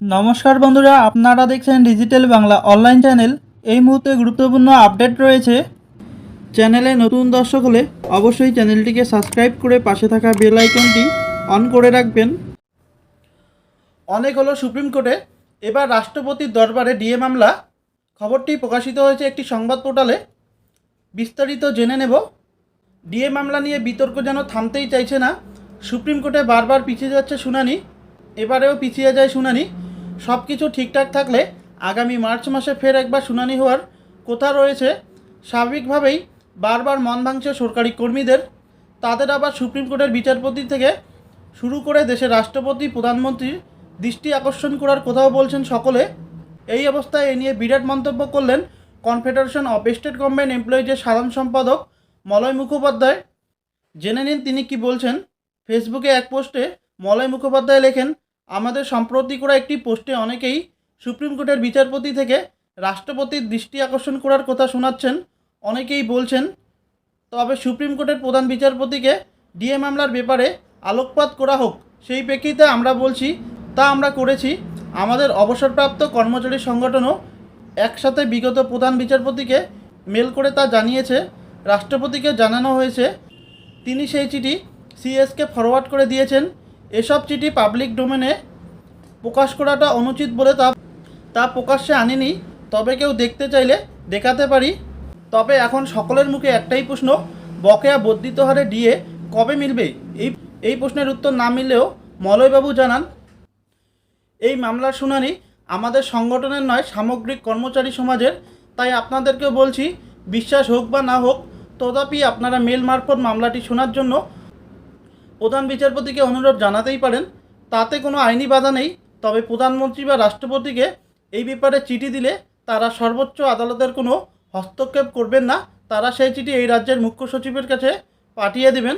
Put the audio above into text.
নমস্কার বন্ধুরা, আপনারা দেখছেন ডিজিটাল বাংলা অনলাইন চ্যানেল এই মুহূর্তে গুরুত্বপূর্ণ আপডেট রয়েছে। চ্যানেলে নতুন দর্শক হলে অবশ্যই চ্যানেলটিকে সাবস্ক্রাইব করে পাশে থাকা বেল আইকনটি অন করে রাখবেন। অনেক হলো সুপ্রিম কোর্টে এবার রাষ্ট্রপতির দরবারে ডিএ মামলা। খবরটি প্রকাশিত হয়েছে একটি সংবাদ পোর্টালে। বিস্তারিত জেনে নেব। ডিএ মামলা নিয়ে বিতর্ক যেন থামতেই চাইছে না। সুপ্রিম কোর্টে বারবার পিছিয়ে যাচ্ছে শুনানি। এবারেও পিছিয়ে যায় শুনানি। সব কিছু ঠিকঠাক থাকলে আগামী মার্চ মাসে ফের একবার শুনানি হওয়ার কথা রয়েছে। স্বাভাবিকভাবেই বারবার মন ভাঙছে সরকারি কর্মীদের। তাদের আবার সুপ্রিম কোর্টের বিচারপতি থেকে শুরু করে দেশের রাষ্ট্রপতি, প্রধানমন্ত্রীর দৃষ্টি আকর্ষণ করার কথাও বলছেন সকলে। এই অবস্থায় এ নিয়ে বিরাট মন্তব্য করলেন কনফেডারেশন অফ স্টেট গভর্নমেন্ট এমপ্লয়িজের সাধারণ সম্পাদক মলয় মুখোপাধ্যায়। জেনে নিন তিনি কি বলছেন। ফেসবুকে এক পোস্টে মলয় মুখোপাধ্যায় লেখেন আমাদের সম্প্রতি করা একটি পোস্টে অনেকেই সুপ্রিম কোর্টের বিচারপতি থেকে রাষ্ট্রপতির দৃষ্টি আকর্ষণ করার কথা শোনাচ্ছেন। অনেকেই বলছেন, তবে সুপ্রিম কোর্টের প্রধান বিচারপতিকে ডিএ মামলার ব্যাপারে আলোকপাত করা হোক। সেই প্রেক্ষিতে আমরা বলছি, তা আমরা করেছি। আমাদের অবসরপ্রাপ্ত কর্মচারী সংগঠনও একসাথে বিগত প্রধান বিচারপতিকে মেল করে তা জানিয়েছে। রাষ্ট্রপতিকে জানানো হয়েছে, তিনি সেই চিঠি সিএসকে ফরওয়ার্ড করে দিয়েছেন। এসব চিঠি পাবলিক ডোমেনে প্রকাশ করাটা অনুচিত বলে তা তা প্রকাশ্যে আনিনি। তবে কেউ দেখতে চাইলে দেখাতে পারি। তবে এখন সকলের মুখে একটাই প্রশ্ন, বকেয়া বর্ধিত হারে ডিএ কবে মিলবে? এই এই প্রশ্নের উত্তর না মিললেও মলয়বাবু জানান, এই মামলার শুনানি আমাদের সংগঠনের নয়, সামগ্রিক কর্মচারী সমাজের। তাই আপনাদেরকেও বলছি, বিশ্বাস হোক বা না হোক, তথাপি আপনারা মেল মারফত মামলাটি শোনার জন্য প্রধান বিচারপতিকে অনুরোধ জানাতেই পারেন, তাতে কোনো আইনি বাধা নেই। তবে প্রধানমন্ত্রী বা রাষ্ট্রপতিকে এই ব্যাপারে চিঠি দিলে তারা সর্বোচ্চ আদালতের কোনো হস্তক্ষেপ করবেন না। তারা সেই চিঠি এই রাজ্যের মুখ্য সচিবের কাছে পাঠিয়ে দেবেন।